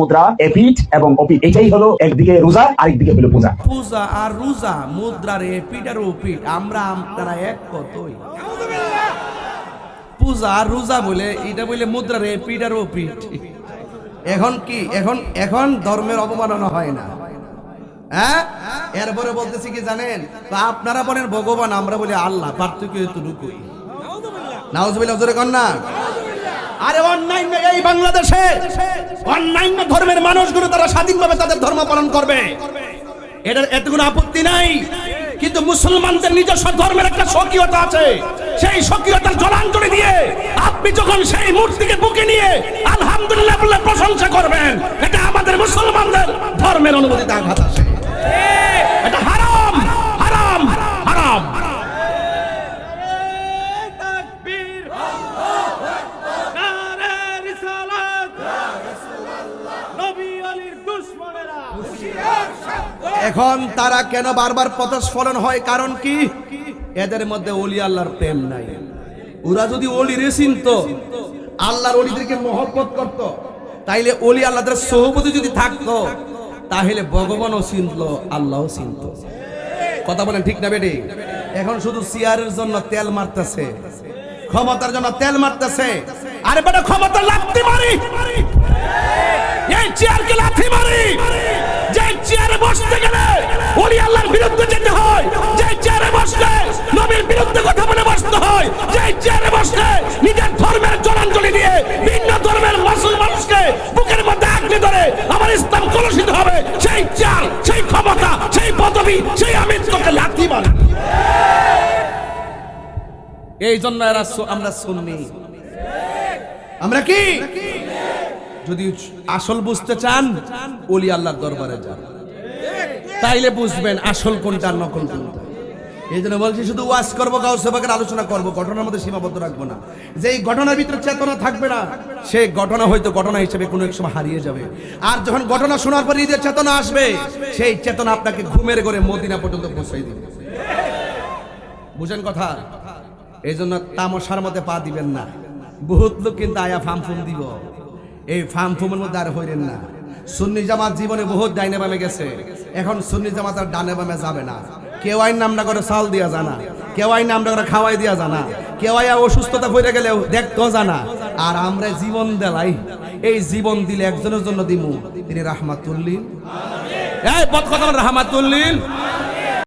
মুদ্রা এপিট এবং অপিট এটাই হলো একদিকে রোজা, আরেকদিকে হলো পূজা। পূজা আর রোজা, মুদ্রার এপিট আর আমরা এক কতই? পূজা আর রোজা বলে, এটা বলে মুদ্রার এপিট আর এখন কি? এখন এখন ধর্মের অবমাননা হয় না। হ্যাঁ? এরপরে বলতেছি কি জানেন? তো আপনারা বলেন ভগবান, আমরা বলি আল্লাহ, পার্থক্য এতটুকুই। জোরে কন না আরে অন্যান্য এই বাংলাদেশে। অন্যান্য ধর্মের মানুষগুলো তারা স্বাধীনভাবে তাদের ধর্ম পালন করবে। এটার এত কোনো আপত্তি নাই। কিন্তু মুসলমানদের নিজস্ব ধর্মের একটা স্বকীয়তা আছে। সেই স্বকীয়তার জলাঞ্জলি দিয়ে আপনি যখন সেই মূর্তিকে বুকে নিয়ে আলহামদুলিল্লাহ বলে প্রশংসা করবেন, এটা আমাদের মুসলমানদের ধর্মের অনুভূতিতে আঘাত আসে। এখন তারা কেন বারবার পথস্ফলন হয়? কারণ কি? এদের মধ্যে অলি আল্লাহর প্রেম নাই। ওরা যদি অলি রে চিনত আল্লাহর অলিদেরকে মহব্বত করত, তাইলে অলি আল্লাহদের সহপতি যদি থাকতো, তাহলে ভগবানও চিনতো আল্লাহও চিনত। কথা বলেন ঠিক না বেটি? এখন শুধু চেয়ারের জন্য তেল মারতেছে, ক্ষমতার জন্য তেল মারতেছে। আরে বেটা ক্ষমতা লাগতে মারি! এই চেয়ারকে লাথি মারি! বসতে গেলে ওলি আল্লাহর বিরুদ্ধে যেতে হয়। যে চেয়ারে বসলে নবীর বিরুদ্ধে কথা বলে বসতে হয়। যে চেয়ারে বসলে নিজের ধর্মের জলাঞ্জলি দিয়ে ভিন্ন ধর্মের মুসলিম মানুষকে বুকের মধ্যে আঁকড়ে ধরে আমার ইসলাম কলুষিত হবে। সেই চেয়ার সেই ক্ষমতা সেই পদবি সেই আমিত্বকে লাথি মারি। এই জন্য এরা আমরা শুননি আমরা কি? যদি আসল বুঝতে চান ওলি আল্লাহর দরবারে যান। তাইলে বুঝবেন আসল কোনটা নকল কোনটা। এই জন্য বলছি, শুধু ওয়াজ করব গাও সেবাকের আলোচনা করব, ঘটনার মধ্যে সীমাবদ্ধ রাখব না। যে এই ঘটনার ভিতরে চেতনা থাকবে না সেই ঘটনা হয়তো ঘটনা হিসেবে কোনো এক সময় হারিয়ে যাবে। আর যখন ঘটনা শোনার পর ঈদের চেতনা আসবে, সেই চেতনা আপনাকে ঘুমের করে মদিনা পর্যন্ত পৌঁছাই দিবে। বুঝেন কথা? এই জন্য তামসার মধ্যে পা দিবেন না। বহুত লোক কিন্তু আয়া ফার্ম ফুম দিব। এই ফার্ম ফুমের মধ্যে আর হইলেন না। সুন্নি জামাত জীবনে বহুত ডাইনে বামে গেছে। এখন সুন্নি জামাত আর ডানে বামে যাবে না। কেউ আইন নামটা করে চাল দিয়া জানা। কেউ আইন নামটা করে খাওয়াই দিয়া জানা। কেউ আইয়া অসুস্থতা হয়ে গেলে দেখতো জানা। আর আমরা জীবন দেলাই। এই জীবন দিলে একজনের জন্য দিমু। তিনি রাহমাতুল্লিন এই বদ কথা রাহমাতুল্লিন